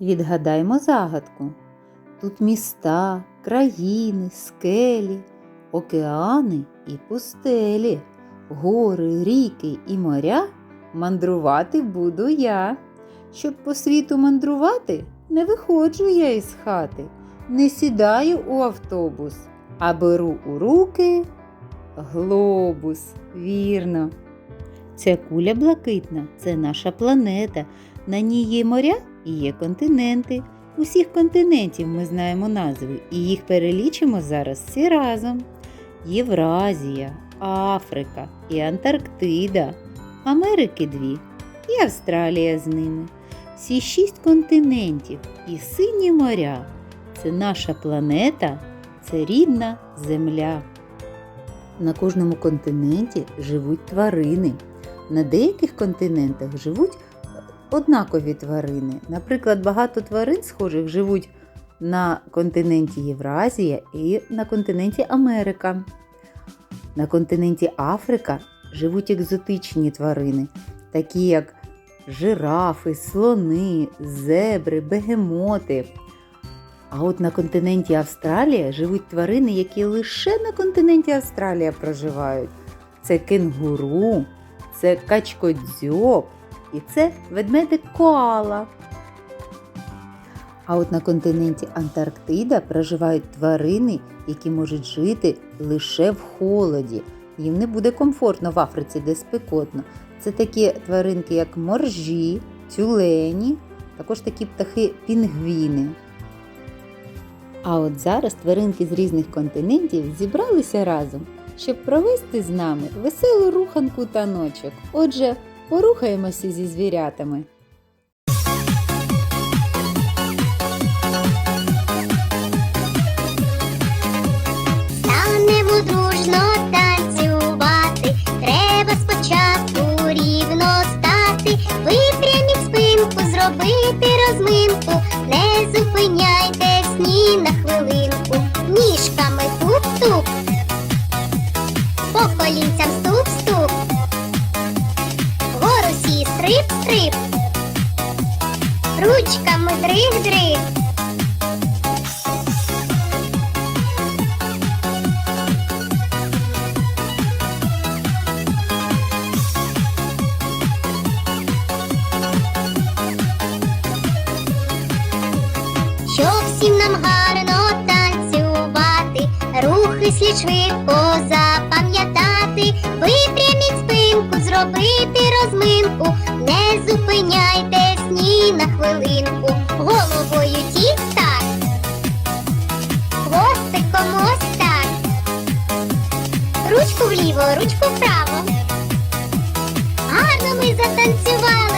Відгадаймо загадку. Тут міста, країни, скелі, океани і пустелі, гори, ріки і моря. Мандрувати буду я. Щоб по світу мандрувати, не виходжу я із хати, не сідаю у автобус, а беру у руки глобус. Вірно. Ця куля блакитна це наша планета. На ній є моря і є континенти. Усіх континентів ми знаємо назви і їх перелічимо зараз всі разом. Євразія, Африка і Антарктида, Америки дві і Австралія з ними. Всі шість континентів і сині моря. Це наша планета, це рідна земля. На кожному континенті живуть тварини. На деяких континентах живуть однакові тварини. Наприклад, багато тварин схожих живуть на континенті Євразія і на континенті Америка. На континенті Африка живуть екзотичні тварини, такі як жирафи, слони, зебри, бегемоти. А от на континенті Австралія живуть тварини, які лише на континенті Австралія проживають. Це кенгуру, це качкодзьоб і це ведмедик коала. А от на континенті Антарктида проживають тварини, які можуть жити лише в холоді. Їм не буде комфортно в Африці, де спекотно. Це такі тваринки, як моржі, тюлені, також такі птахи пінгвіни. А от зараз тваринки з різних континентів зібралися разом, щоб провести з нами веселу руханку таночок. Отже, порухаємося зі звірятами. Зробити розминку. Не зупиняйтесь ні на хвилинку. Ніжками туп-туп. Стрип-стрип. Ручками дриг-дриг. Щоб всім нам гарно танцювати, рухи слід швидко запам'ятати, випряміть спинку, зробити розминку, не зупиняйтесь ні на хвилинку. Головою ті так, хвостиком ось так, ручку вліво, ручку вправо. Гарно ми затанцювали.